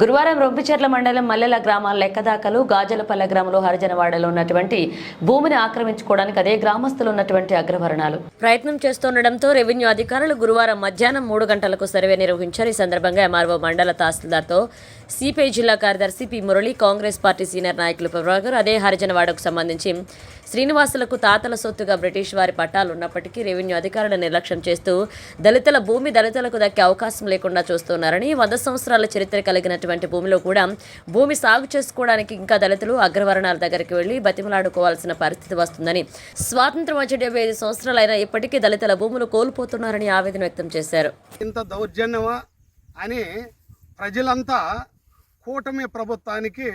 గురువారం రొంపిచెర్ల మండలం మల్లెల గ్రామాల లెక్కదాకలు గాజలపల్లె గ్రామంలో హరిజనవాడలో ఉన్నటువంటి భూమిని ఆక్రమించుకోవడానికి అదే గ్రామస్తులు ఉన్నటువంటి అగ్రవర్ణాలు. ప్రయత్నం చేస్తుండటంతో రెవెన్యూ అధికారులు గురువారం మధ్యాహ్నం మూడు గంటలకు సర్వే నిర్వహించారు. ఈ సందర్భంగా ఎంఆర్ఓ మండల తహసీల్దార్తో సిపిఐ జిల్లా కార్యదర్శి P Murali Congress party senior నాయకులు ప్రభాకర్ అదే హరిజనవాడకు సంబంధించి శ్రీనివాసులకు తాతల సొత్తుగా బ్రిటిష్ వారి పట్టాలు ఉన్నప్పటికీ రెవెన్యూ అధికారులు నిర్లక్ష్యం చేస్తూ దళితుల భూమి దళితులకు దక్కే అవకాశం లేకుండా చూస్తున్నారని వంద సంవత్సరాల చరిత్ర కలిగినటువంటి భూమిలో కూడా భూమి సాగు చేసుకోవడానికి ఇంకా దళితులు అగ్రవర్ణాల దగ్గరికి వెళ్ళి బతిమలాడుకోవాల్సిన పరిస్థితి వస్తుందని స్వాతంత్రం వచ్చి డెబ్బై ఐదు సంవత్సరాలైనా ఇప్పటికీ దళితుల భూములు కోల్పోతున్నారని ఆవేదన వ్యక్తం చేశారు. ఇంత దౌర్జన్యమా అని ప్రజలంతా కూటమి ప్రభుత్వానికి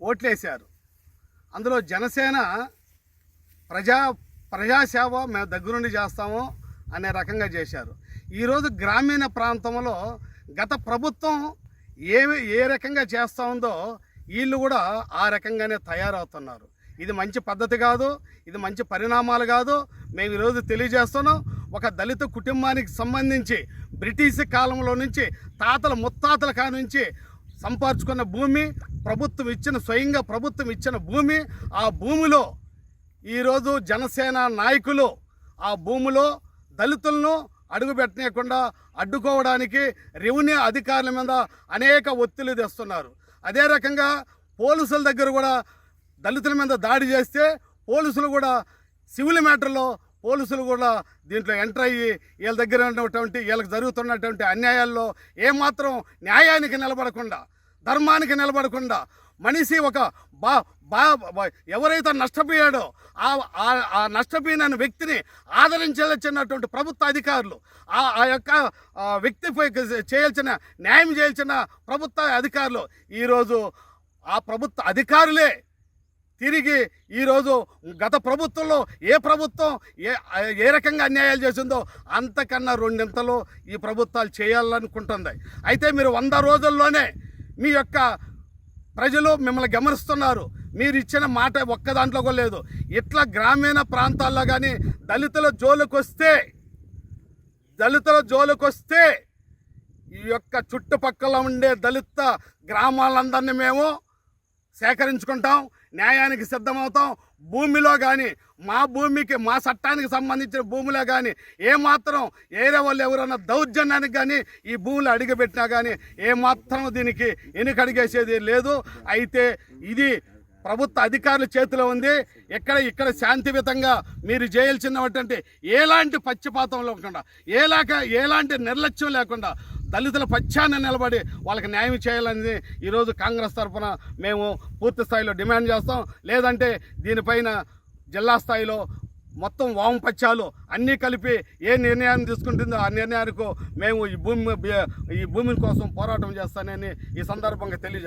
ఓట్లేశారు. అందులో జనసేన ప్రజా ప్రజాసేవ మేము దగ్గరుండి చేస్తాము అనే రకంగా చేశారు. ఈరోజు గ్రామీణ ప్రాంతంలో గత ప్రభుత్వం ఏ ఏ రకంగా చేస్తూ ఉందో వీళ్ళు కూడా ఆ రకంగానే తయారవుతున్నారు. ఇది మంచి పద్ధతి కాదు ఇది మంచి పరిణామాలు కాదు. మేము ఈరోజు తెలియజేస్తున్నాం ఒక దళిత కుటుంబానికి సంబంధించి బ్రిటిష్ కాలంలో నుంచి తాతల ముత్తాతల కా నుంచి సంపాదించుకున్న భూమి ప్రభుత్వం ఇచ్చిన స్వయంగా ప్రభుత్వం ఇచ్చిన భూమి ఆ భూమిలో ఈరోజు జనసేన నాయకులు ఆ భూమిలో దళితులను అడుగుపెట్టనీయకుండా అడ్డుకోవడానికి రెవెన్యూ అధికారుల మీద అనేక ఒత్తిళ్ళు తెస్తున్నారు. అదే రకంగా పోలీసుల దగ్గర కూడా దళితుల మీద దాడి చేస్తే పోలీసులు కూడా సివిల్ మ్యాటర్లో పోలీసులు కూడా దీంట్లో ఎంటర్ అయ్యి వీళ్ళ దగ్గర ఉన్నటువంటి వీళ్ళకి జరుగుతున్నటువంటి అన్యాయాల్లో ఏమాత్రం న్యాయానికి నిలబడకుండా ధర్మానికి నిలబడకుండా మనిషి ఒక బా బా ఎవరైతే నష్టపోయాడో ఆ ఆ- నష్టపోయిన వ్యక్తిని ఆదరించాల్సినటువంటి ప్రభుత్వ అధికారులు ఆ ఆ యొక్క వ్యక్తిపై చేయాల్సిన న్యాయం చేయాల్సిన ప్రభుత్వ అధికారులు ఈరోజు ఆ ప్రభుత్వ అధికారులే తిరిగి ఈరోజు గత ప్రభుత్వంలో ఏ ప్రభుత్వం ఏ ఏ రకంగా అన్యాయాలు చేసిందో అంతకన్నా రెండింతలు ఈ ప్రభుత్వాలు చేయాలనుకుంటుంది. అయితే మీరు వంద రోజుల్లోనే మీ యొక్క ప్రజలు మిమ్మల్ని గమనిస్తున్నారు. మీరు ఇచ్చిన మాట ఒక్క దాంట్లో కూడా లేదు. ఇట్లా గ్రామీణ ప్రాంతాల్లో కానీ దళితుల జోలికి వస్తే దళితుల జోలికి వస్తే ఈ యొక్క చుట్టుపక్కల ఉండే దళిత గ్రామాలందరినీ మేము సేకరించుకుంటాం న్యాయానికి సిద్ధమవుతాం. భూమిలో కానీ మా భూమికి మా చట్టానికి సంబంధించిన భూమిలో కానీ ఏమాత్రం ఏరే వాళ్ళు ఎవరైనా దౌర్జన్యానికి కానీ ఈ భూములు అడిగిపెట్టినా కానీ ఏమాత్రం దీనికి వెనుక అడిగేసేది లేదు. అయితే ఇది ప్రభుత్వ అధికారుల చేతిలో ఉంది. ఎక్కడ ఇక్కడ శాంతియుతంగా మీరు చేయాల్సినటువంటి ఎలాంటి పక్షపాతం లేకుండా ఏలాక ఎలాంటి నిర్లక్ష్యం లేకుండా దళితుల పక్షాన నిలబడి వాళ్ళకి న్యాయం చేయాలని ఈరోజు కాంగ్రెస్ తరఫున మేము పూర్తి స్థాయిలో డిమాండ్ చేస్తాం. లేదంటే దీనిపైన జిల్లా స్థాయిలో మొత్తం వామపక్షాలు అన్నీ కలిపి ఏ నిర్ణయాన్ని తీసుకుంటుందో ఆ నిర్ణయానికి మేము ఈ భూమి ఈ భూమి కోసం పోరాటం చేస్తానని ఈ సందర్భంగా తెలియజేస్తాం.